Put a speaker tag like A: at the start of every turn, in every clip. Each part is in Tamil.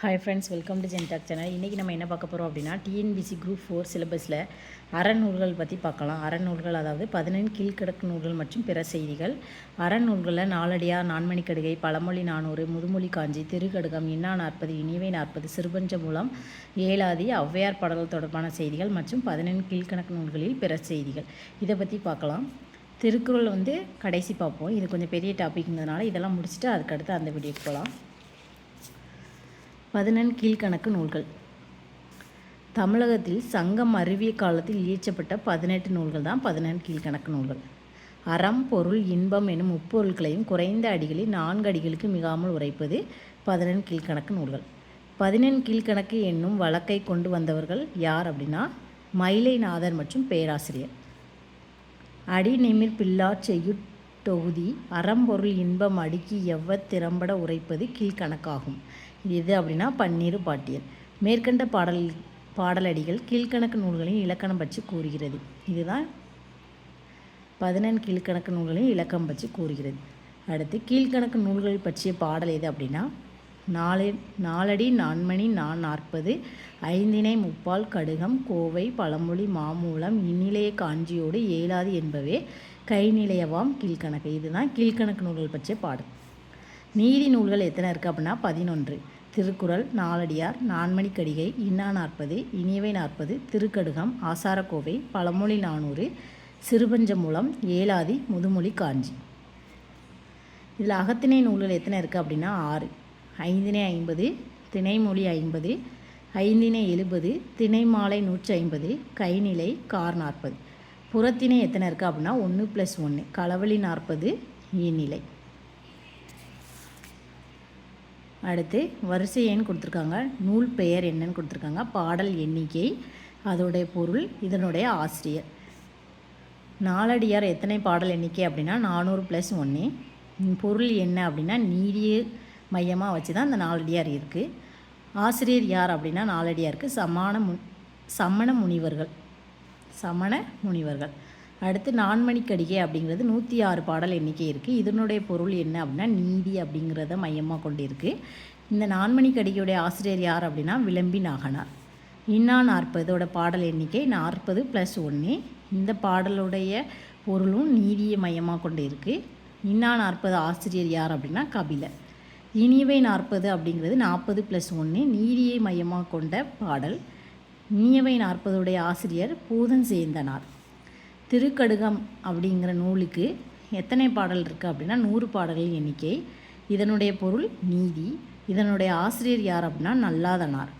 A: ஹாய் ஃப்ரெண்ட்ஸ் வெல்கம் டு ஜென்டாக் சேனல் இன்றைக்கி நம்ம என்ன பார்க்க போகிறோம் அப்படின்னா டிஎன்பிசி குரூப் ஃபோர் சிலபஸில் அறநூல்கள் பற்றி பார்க்கலாம். அறநூல்கள் அதாவது பதினெண் கீழ்கிடக்கு நூல்கள் மற்றும் பிற செய்திகள். அறநூல்களில் நாலடியார் நான்மணிக்கடுகை பழமொழி நானூறு முதுமொழி காஞ்சி திருக்கடுகம் இன்னா நாற்பது இனிவை நாற்பது சிறுபஞ்ச மூலம் ஏழாதி ஔவையார் பாடல்கள் தொடர்பான செய்திகள் மற்றும் பதினெண் கீழ்கணக்கு நூல்களில் பிற செய்திகள். இதை பற்றி பார்க்கலாம். திருக்குறள் வந்து கடைசி பார்ப்போம். இது கொஞ்சம் பெரிய டாபிக்ங்கிறதுனால இதெல்லாம் முடிச்சுட்டு அதுக்கடுத்து அந்த வீடியோக்கு போகலாம் பதினெண் கீழ்க்கணக்கு நூல்கள். தமிழகத்தில் சங்கம் அறிவிய காலத்தில் இயற்றப்பட்ட பதினெட்டு நூல்கள் தான் பதினெண் கீழ்க்கணக்கு நூல்கள். அறம் பொருள் இன்பம் எனும் முப்பொருட்களையும் குறைந்த அடிகளில் நான்கு அடிகளுக்கு மிகாமல் உரைப்பது பதினெண் கீழ்கணக்கு நூல்கள். பதினெண் கீழ்கணக்கு என்னும் வழக்கை கொண்டு வந்தவர்கள் யார் அப்படின்னா மயிலைநாதர் மற்றும் பேராசிரியர். அடி நிமிர் பில்லா செய்யுட் தொகுதி அறம்பொருள் இன்பம் அடுக்கி எவ்வத் திறம்பட உரைப்பது கீழ்க்கணக்காகும். எது அப்படின்னா பன்னீர் பாட்டியல். மேற்கண்ட பாடல் பாடலடிகள் கீழ்கணக்கு நூல்களின் இலக்கணம் பற்றி கூறுகிறது. இதுதான் பதினெண் கீழ்கணக்கு நூல்களின் இலக்கம் பற்றி கூறுகிறது. அடுத்து கீழ்க்கணக்கு நூல்கள் பற்றிய பாடல் எது அப்படின்னா நாலு நாலடி நான்மணி நான் நாற்பது ஐந்தினை முப்பால் கடுகம் கோவை பழமொழி மாமூலம் இந்நிலைய காஞ்சியோடு ஏலாது என்பவே கைநிலையவாம் கீழ்கணக்கு இதுதான் கீழ்கணக்கு நூல்கள் பற்றிய பாடல். நீதி நூல்கள் எத்தனை இருக்குது அப்படின்னா பதினொன்று. திருக்குறள் நாலடியார் நான்மணிக்கடிகை இன்னா நாற்பது இனியவை நாற்பது திருக்கடுகம் ஆசாரக்கோவை பழமொழி நானூறு சிறுபஞ்ச மூலம் ஏலாதி முதுமொழி காஞ்சி. இதில் அகத்திணை நூல்கள் எத்தனை இருக்குது அப்படின்னா ஆறு. ஐந்தினை ஐம்பது திணைமொழி ஐம்பது ஐந்தினை எழுபது திணை மாலை நூற்றி ஐம்பது கைநிலை கார் நாற்பது புறத்திணை எத்தனை இருக்குது அப்படின்னா ஒன்று ப்ளஸ் ஒன்று களவழி நாற்பது ஈநிலை அடுத்து வரிசை எண் கொடுத்துருக்காங்க. நூல் பெயர் என்னன்னு கொடுத்துருக்காங்க. பாடல் எண்ணிக்கை அதோடைய பொருள் இதனுடைய ஆசிரியர். நாலடியார் எத்தனை பாடல் எண்ணிக்கை அப்படின்னா நானூறு ப்ளஸ் ஒன்று பொருள் என்ன அப்படின்னா நீடிய மையமாக வச்சு தான் இந்த நாலடியார் இருக்குது ஆசிரியர் யார் அப்படின்னா நாலடியாருக்கு சமான மு சமண முனிவர்கள். சமண முனிவர்கள். அடுத்து நான்மணிக்கடிகை அப்படிங்கிறது நூற்றி ஆறு பாடல் எண்ணிக்கை இருக்குது இதனுடைய பொருள் என்ன அப்படின்னா நீதி அப்படிங்கிறத மையமாக கொண்டு இருக்குது இந்த நான்மணிக்கடிகையுடைய ஆசிரியர் யார் அப்படின்னா விளம்பி நாகனார். இன்னா நாற்பதோட பாடல் எண்ணிக்கை நாற்பது ப்ளஸ் ஒன்று இந்த பாடலுடைய பொருளும் நீதியை மையமாக கொண்டு இருக்குது இன்னா நாற்பது ஆசிரியர் யார் அப்படின்னா கபிலர் இனியவை நாற்பது அப்படிங்கிறது நாற்பது ப்ளஸ் ஒன்று நீதியை மையமாக கொண்ட பாடல். இனியவை நாற்பதுடைய ஆசிரியர் பூதன் சேந்தனார். திருக்கடுகம் அப்படிங்கிற நூலுக்கு எத்தனை பாடல் இருக்குது அப்படின்னா நூறு பாடல்கள் எண்ணிக்கை. இதனுடைய பொருள் நீதி. இதனுடைய ஆசிரியர் யார் அப்படின்னா நல்லாதனார்.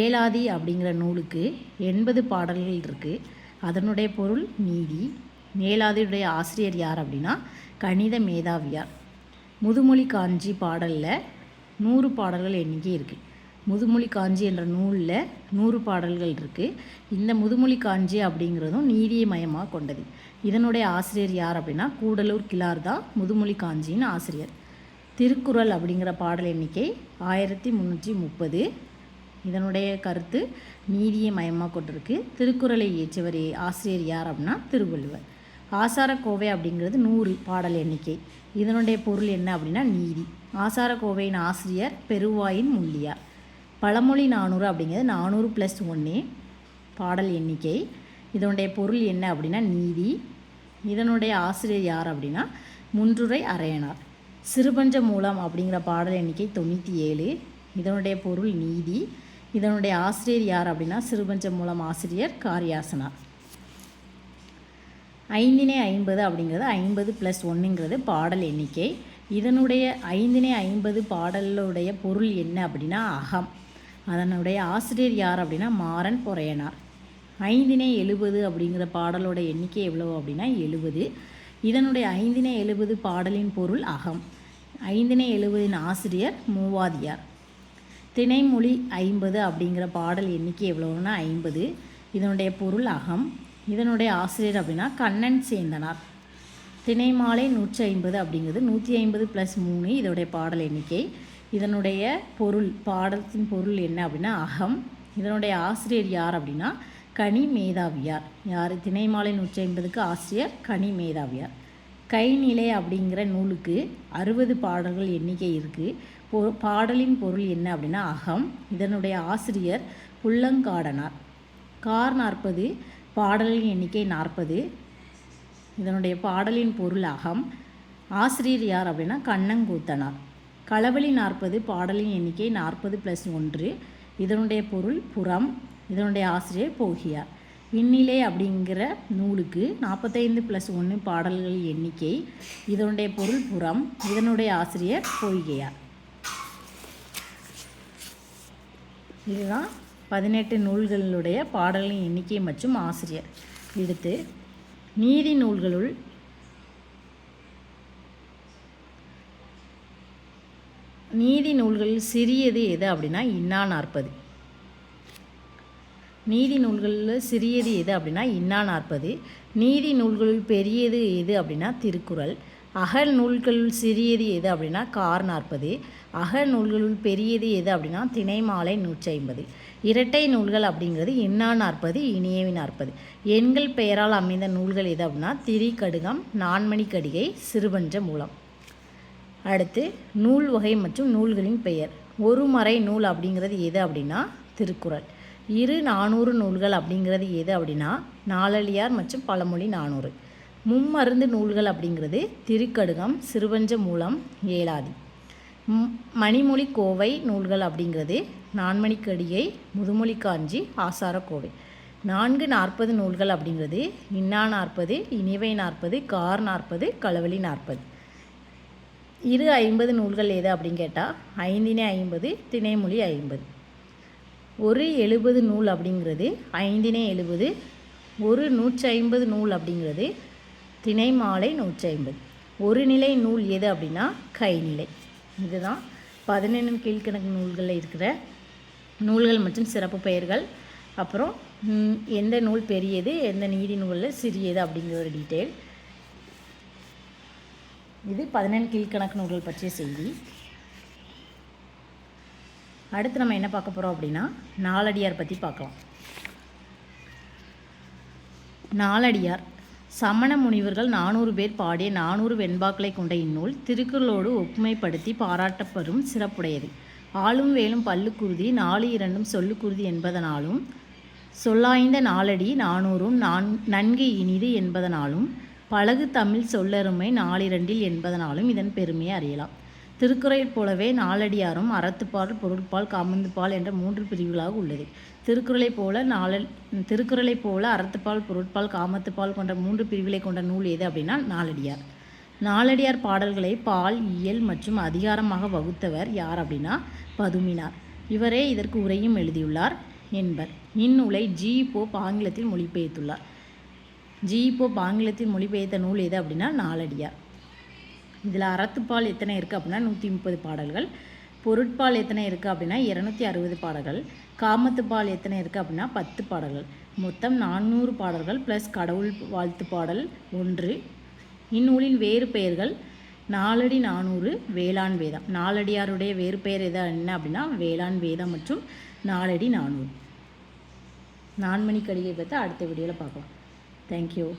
A: ஏலாதி அப்படிங்கிற நூலுக்கு எண்பது பாடல்கள் இருக்குது அதனுடைய பொருள் நீதி. ஏலாதியுடைய ஆசிரியர் யார் அப்படின்னா கணித மேதாவியார். முதுமொழி காஞ்சி பாடலில் நூறு பாடல்கள் எண்ணிக்கை இருக்குது முதுமொழி காஞ்சி என்ற நூலில் நூறு பாடல்கள் இருக்குது இந்த முதுமொழி காஞ்சி அப்படிங்கிறதும் நீதியை மயமாக கொண்டது. இதனுடைய ஆசிரியர் யார் அப்படின்னா கூடலூர் கிளார் தான் முதுமொழி காஞ்சியின் ஆசிரியர். திருக்குறள் அப்படிங்கிற பாடல் எண்ணிக்கை ஆயிரத்தி முந்நூற்றி முப்பது. இதனுடைய கருத்து நீதியை மயமாக கொண்டிருக்கு. திருக்குறளை இயற்றியவர் ஆசிரியர் யார் அப்படின்னா திருவள்ளுவர். ஆசாரக்கோவை அப்படிங்கிறது நூறு பாடல் எண்ணிக்கை. இதனுடைய பொருள் என்ன அப்படின்னா நீதி. ஆசாரக்கோவையின் ஆசிரியர் பெருவாயின் முள்ளியார். பழமொழி நானூறு அப்படிங்கிறது நானூறு ப்ளஸ் ஒன்று பாடல் எண்ணிக்கை. இதனுடைய பொருள் என்ன அப்படின்னா நீதி. இதனுடைய ஆசிரியர் யார் அப்படின்னா முன்றுரை அரையனார். சிறுபஞ்ச மூலம் அப்படிங்கிற பாடல் எண்ணிக்கை தொண்ணூற்றி ஏழு இதனுடைய பொருள் நீதி. இதனுடைய ஆசிரியர் யார் அப்படின்னா சிறுபஞ்ச மூலம் ஆசிரியர் காரியாசனார் ஐந்தினே ஐம்பது அப்படிங்கிறது ஐம்பது ப்ளஸ் ஒன்றுங்கிறது பாடல் எண்ணிக்கை. இதனுடைய ஐந்தினே ஐம்பது பாடலுடைய பொருள் என்ன அப்படின்னா அகம். அதனுடைய ஆசிரியர் யார் அப்படின்னா மாறன் பொறையனார். ஐந்தினே எழுபது அப்படிங்கிற பாடலோட எண்ணிக்கை எவ்வளோ அப்படின்னா எழுபது. இதனுடைய ஐந்தினே எழுபது பாடலின் பொருள் அகம். ஐந்தினே எழுபதின் ஆசிரியர் மூவாதியார். திணைமொழி ஐம்பது அப்படிங்கிற பாடல் எண்ணிக்கை எவ்வளோன்னா ஐம்பது. இதனுடைய பொருள் அகம். இதனுடைய ஆசிரியர் அப்படின்னா கண்ணன் சேந்தனார். திணைமாலை நூற்றி ஐம்பது அப்படிங்கிறது நூற்றி ஐம்பது ப்ளஸ் மூணு இதோடைய பாடல் எண்ணிக்கை. இதனுடைய பொருள் பாடத்தின் பொருள் என்ன அப்படின்னா அகம். இதனுடைய ஆசிரியர் யார் அப்படின்னா கனி மேதாவியார். யார்? திணைமாலை நூற்றி ஐம்பதுக்கு ஆசிரியர் கனி மேதாவியார். கைநிலை அப்படிங்கிற நூலுக்கு அறுபது பாடல்கள் எண்ணிக்கை இருக்குது பொ பாடலின் பொருள் என்ன அப்படின்னா அகம். இதனுடைய ஆசிரியர் புல்லங்காடனார் கார் நாற்பது பாடலின் எண்ணிக்கை நாற்பது. இதனுடைய பாடலின் பொருள் அகம். ஆசிரியர் யார் அப்படின்னா கண்ணங்கூத்தனார். களவழி நாற்பது பாடலின் எண்ணிக்கை நாற்பது ப்ளஸ் ஒன்று. இதனுடைய பொருள் புறம் இதனுடைய ஆசிரியர் போகியார் விண்ணிலே அப்படிங்கிற நூலுக்கு நாற்பத்தைந்து ப்ளஸ் ஒன்று பாடல்கள் எண்ணிக்கை இதனுடைய பொருள் புறம் இதனுடைய ஆசிரியர் பொய்கையார் இதுதான் பதினெட்டு நூல்களுடைய பாடல்களின் எண்ணிக்கை மற்றும் ஆசிரியர். எடுத்து நீதி நூல்களுள் நீதி நூல்களில் சிறியது எது அப்படின்னா இன்னா நாற்பது நீதி நூல்களில் சிறியது எது அப்படின்னா இன்னா நாற்பது நீதி நூல்களில் பெரியது எது அப்படின்னா திருக்குறள். அகல் நூல்களுள் சிறியது எது அப்படின்னா கார் நாற்பது அகல் நூல்களுள் பெரியது எது அப்படின்னா திணைமாலை நூற்றி ஐம்பது இரட்டை நூல்கள் அப்படிங்கிறது இன்னா நாற்பது இனியவி நாற்பது எண்கள் பெயரால் அமைந்த நூல்கள் எது அப்படின்னா திரிகடுகம் நான்மணி கடிகை சிறுபஞ்ச மூலம் அடுத்து நூல் வகை மற்றும் நூல்களின் பெயர். ஒரு மறை நூல் அப்படிங்கிறது எது அப்படின்னா திருக்குறள். இரு நானூறு நூல்கள் அப்படிங்கிறது எது அப்படின்னா நாலழியார் மற்றும் பழமொழி நானூறு. மும்மருந்து நூல்கள் அப்படிங்கிறது திருக்கடுகம் சிறுவஞ்ச மூலம் ஏலாதி மணிமொழி கோவை நூல்கள் அப்படிங்கிறது நான்மணிக்கடிகை முதுமொழி காஞ்சி ஆசார கோவை நான்கு நாற்பது நூல்கள் அப்படிங்கிறது இன்னா நாற்பது இனிவை நாற்பது கார் நாற்பது களவழி நாற்பது. இரு ஐம்பது நூல்கள் எது அப்படின்னு கேட்டால் ஐந்தினை ஐம்பது திணைமொழி ஐம்பது. ஒரு எழுபது நூல் அப்படிங்கிறது ஐந்தினை எழுபது ஒரு நூற்றி ஐம்பது நூல் அப்படிங்கிறது திணைமாலை நூற்றி ஐம்பது ஒரு நிலை நூல் எது அப்படின்னா கைநிலை இதுதான் பதினெண்ணும் கீழ்கணக்கு நூல்களில் இருக்கிற நூல்கள் மற்றும் சிறப்பு பெயர்கள். அப்புறம் எந்த நூல் பெரியது எந்த நீதி நூலில் சிறியது அப்படிங்கிற ஒரு டீட்டெயில் இது பதினெண் கீழ்க்கணக்கு நூல்கள் பற்றிய செய்தி. அடுத்து நம்ம என்ன பார்க்க போகிறோம் அப்படின்னா நாலடியார் பற்றி பார்க்கலாம். நாலடியார் சமண முனிவர்கள் நானூறு பேர் பாடிய நானூறு வெண்பாக்களை கொண்ட இந்நூல் திருக்குறளோடு ஒப்புமைப்படுத்தி பாராட்டப்படும் சிறப்புடையது. ஆளும் வேலும் பல்லுக்குருதி நாலு இரண்டும் சொல்லுக்குருதி என்பதனாலும் சொல்லாய்ந்த நாலடி நானூறும் நான் நன்கு இனிது என்பதனாலும் பழகு தமிழ் சொல்லருமை நாலிரண்டில் என்பதனாலும் இதன் பெருமையை அறியலாம். திருக்குறை போலவே நாலடியாரும் அறத்துப்பால் பொருட்பால் காமந்துப்பால் என்ற மூன்று பிரிவுகளாக உள்ளது. திருக்குறளைப் போல நால திருக்குறளைப் போல அறத்துப்பால் பொருட்பால் காமத்துப்பால் கொண்ட மூன்று பிரிவுகளை கொண்ட நூல் எது அப்படின்னா நாலடியார் நாலடியார் பாடல்களை பால் இயல் மற்றும் அதிகாரமாக வகுத்தவர் யார் அப்படின்னா பதுமினார். இவரே இதற்கு உரையும் எழுதியுள்ளார் என்பர். இந்நூலை ஜி போப் ஆங்கிலத்தில் மொழிபெயர்த்துள்ளார். ஜி ஆங்கிலத்தில் மொழிபெயர்த்த நூல் எது அப்படின்னா நாலடியார். இதில் அறத்துப்பால் எத்தனை இருக்குது அப்படின்னா நூற்றி முப்பது பாடல்கள். பொருட்பால் எத்தனை இருக்குது அப்படின்னா இரநூத்தி அறுபது பாடல்கள். காமத்துப்பால் எத்தனை இருக்குது அப்படின்னா பத்து பாடல்கள். மொத்தம் நானூறு பாடல்கள் ப்ளஸ் கடவுள் வாழ்த்து பாடல் ஒன்று. இந்நூலின் வேறு பெயர்கள் நாலடி நானூறு வேளாண் வேதம். நாலடியாருடைய வேறு பெயர் எதா என்ன அப்படின்னா வேளாண் வேதம் மற்றும் நாலடி நானூறு. நான்மணி கடிகை பற்றி அடுத்த வீடியோவில் பார்க்கலாம். Thank you.